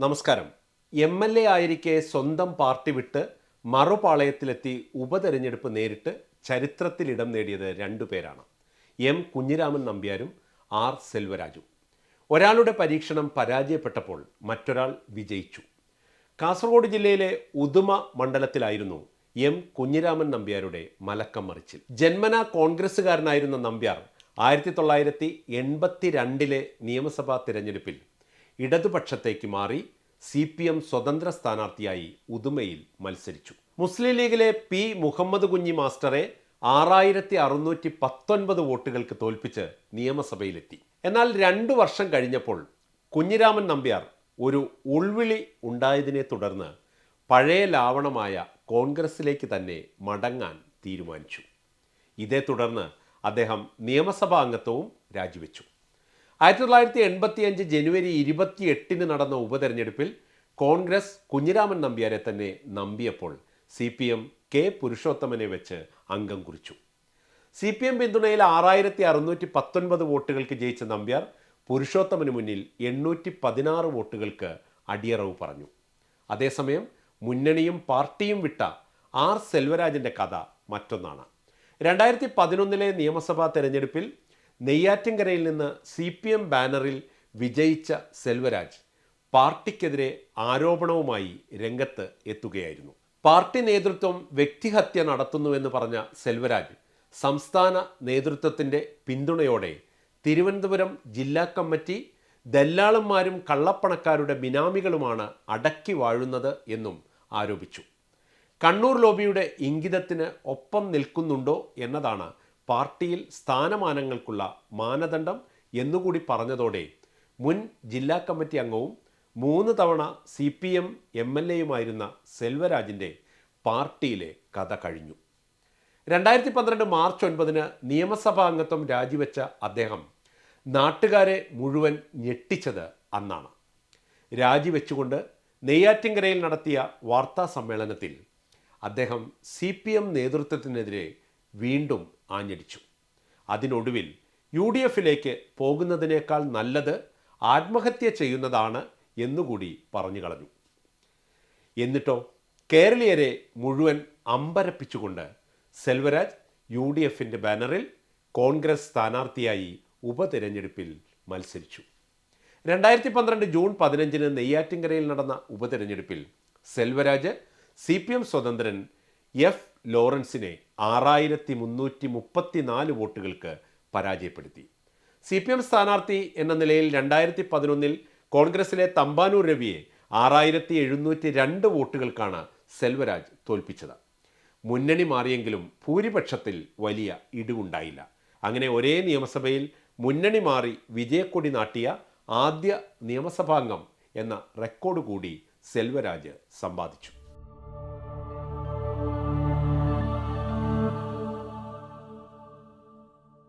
നമസ്കാരം. M L A ആയിരിക്കെ സ്വന്തം party വിട്ട് മറുപാളയത്തിലെത്തി ഉപതെരഞ്ഞെടുപ്പ് നേരിട്ട് ചരിത്രത്തിൽ ഇടം നേടിയത് രണ്ടു പേരാണ്. എം കുഞ്ഞിരാമൻ നമ്പ്യാരും ആർ സെൽവരാജും. ഒരാളുടെ പരീക്ഷണം പരാജയപ്പെട്ടപ്പോൾ മറ്റൊരാൾ വിജയിച്ചു. കാസർഗോഡ് ജില്ലയിലെ ഉദുമ മണ്ഡലത്തിലായിരുന്നു എം കുഞ്ഞിരാമൻ നമ്പ്യാരുടെ മലക്കം മറിച്ചിൽ. ജന്മന കോൺഗ്രസ്സുകാരനായിരുന്ന നമ്പ്യാർ ആയിരത്തി തൊള്ളായിരത്തി എൺപത്തി രണ്ടിലെ നിയമസഭാ തിരഞ്ഞെടുപ്പിൽ ഇടതുപക്ഷത്തേക്ക് മാറി സി പി എം സ്വതന്ത്ര സ്ഥാനാർത്ഥിയായി ഉദുമയിൽ മത്സരിച്ചു. മുസ്ലിം ലീഗിലെ പി മുഹമ്മദ് കുഞ്ഞി മാസ്റ്ററെ ആറായിരത്തി അറുന്നൂറ്റി പത്തൊൻപത് വോട്ടുകൾക്ക് തോൽപ്പിച്ച് നിയമസഭയിലെത്തി. എന്നാൽ രണ്ടു വർഷം കഴിഞ്ഞപ്പോൾ കുഞ്ഞിരാമൻ നമ്പ്യാർ ഒരു ഉൾവിളി ഉണ്ടായതിനെ തുടർന്ന് പഴയ ലാവണമായ കോൺഗ്രസിലേക്ക് തന്നെ മടങ്ങാൻ തീരുമാനിച്ചു. ഇതേ തുടർന്ന് അദ്ദേഹം നിയമസഭാ അംഗത്വവും രാജിവെച്ചു. ആയിരത്തി തൊള്ളായിരത്തി എൺപത്തി അഞ്ച് ജനുവരി ഇരുപത്തി എട്ടിന് നടന്ന ഉപതെരഞ്ഞെടുപ്പിൽ കോൺഗ്രസ് കുഞ്ഞിരാമൻ നമ്പ്യാരെ തന്നെ നമ്പിയപ്പോൾ സി പി എം കെ പുരുഷോത്തമനെ വെച്ച് അംഗം കുറിച്ചു. സി പി എം പിന്തുണയിൽ ആറായിരത്തി അറുന്നൂറ്റി പത്തൊൻപത് വോട്ടുകൾക്ക് ജയിച്ച നമ്പ്യാർ പുരുഷോത്തമന് മുന്നിൽ എണ്ണൂറ്റി പതിനാറ് വോട്ടുകൾക്ക് അടിയറവ് പറഞ്ഞു. അതേസമയം മുന്നണിയും പാർട്ടിയും വിട്ട ആർ സെൽവരാജിന്റെ കഥ മറ്റൊന്നാണ്. രണ്ടായിരത്തി പതിനൊന്നിലെ നിയമസഭാ തെരഞ്ഞെടുപ്പിൽ നെയ്യാറ്റിൻകരയിൽ നിന്ന് സി പി എം ബാനറിൽ വിജയിച്ച സെൽവരാജ് പാർട്ടിക്കെതിരെ ആരോപണവുമായി രംഗത്ത് എത്തുകയായിരുന്നു. പാർട്ടി നേതൃത്വം വ്യക്തിഹത്യ നടത്തുന്നുവെന്ന് പറഞ്ഞ സെൽവരാജ് സംസ്ഥാന നേതൃത്വത്തിന്റെ പിന്തുണയോടെ തിരുവനന്തപുരം ജില്ലാ കമ്മിറ്റി ദല്ലാളന്മാരും കള്ളപ്പണക്കാരുടെ ബിനാമികളുമാണ് അടക്കി വാഴുന്നത് എന്നും ആരോപിച്ചു. കണ്ണൂർ ലോബിയുടെ ഇംഗിതത്തിന് ഒപ്പം നിൽക്കുന്നുണ്ടോ എന്നതാണ് പാർട്ടിയിൽ സ്ഥാനമാനങ്ങൾക്കുള്ള മാനദണ്ഡം എന്നുകൂടി പറഞ്ഞതോടെ മുൻ ജില്ലാ കമ്മിറ്റി അംഗവും മൂന്ന് തവണ C P M M L എയുമായിരുന്ന സെൽവരാജിന്റെ പാർട്ടിയിലെ കഥ കഴിഞ്ഞു. രണ്ടായിരത്തി പന്ത്രണ്ട് മാർച്ച് ഒൻപതിന് നിയമസഭാ അംഗത്വം രാജിവെച്ച അദ്ദേഹം നാട്ടുകാരെ മുഴുവൻ ഞെട്ടിച്ചത് അന്നാണ്. രാജിവെച്ചുകൊണ്ട് നെയ്യാറ്റിൻകരയിൽ നടത്തിയ വാർത്താ സമ്മേളനത്തിൽ അദ്ദേഹം സി പി എം നേതൃത്വത്തിനെതിരെ വീണ്ടും ആഞ്ഞടിച്ചു. അതിനൊടുവിൽ യു ഡി എഫിലേക്ക് പോകുന്നതിനേക്കാൾ നല്ലത് ആത്മഹത്യ ചെയ്യുന്നതാണ് എന്നുകൂടി പറഞ്ഞു കളഞ്ഞു. എന്നിട്ടോ കേരളീയരെ മുഴുവൻ അമ്പരപ്പിച്ചുകൊണ്ട് സെൽവരാജ് യു ഡി എഫിന്റെ ബാനറിൽ കോൺഗ്രസ് സ്ഥാനാർത്ഥിയായി ഉപതെരഞ്ഞെടുപ്പിൽ മത്സരിച്ചു. രണ്ടായിരത്തി പന്ത്രണ്ട് ജൂൺ പതിനഞ്ചിന് നെയ്യാറ്റിൻകരയിൽ നടന്ന ഉപതെരഞ്ഞെടുപ്പിൽ സെൽവരാജ് സി പി എം സ്വതന്ത്രൻ എഫ്. ലോറൻസിനെ ആറായിരത്തി മുന്നൂറ്റി മുപ്പത്തിനാല് വോട്ടുകൾക്ക് പരാജയപ്പെടുത്തി. സി പി എം സ്ഥാനാർത്ഥി എന്ന നിലയിൽ രണ്ടായിരത്തി പതിനൊന്നിൽ കോൺഗ്രസിലെ തമ്പാനൂർ രവിയെ ആറായിരത്തി എഴുന്നൂറ്റി രണ്ട് വോട്ടുകൾക്കാണ് സെൽവരാജ് തോൽപ്പിച്ചത്. മുന്നണി മാറിയെങ്കിലും ഭൂരിപക്ഷത്തിൽ വലിയ ഇടിവുണ്ടായില്ല. അങ്ങനെ ഒരേ നിയമസഭയിൽ മുന്നണി മാറി വിജയക്കൊടി നാട്ടിയ ആദ്യ നിയമസഭാംഗം എന്ന റെക്കോർഡ് കൂടി സെൽവരാജ് സമ്പാദിച്ചു.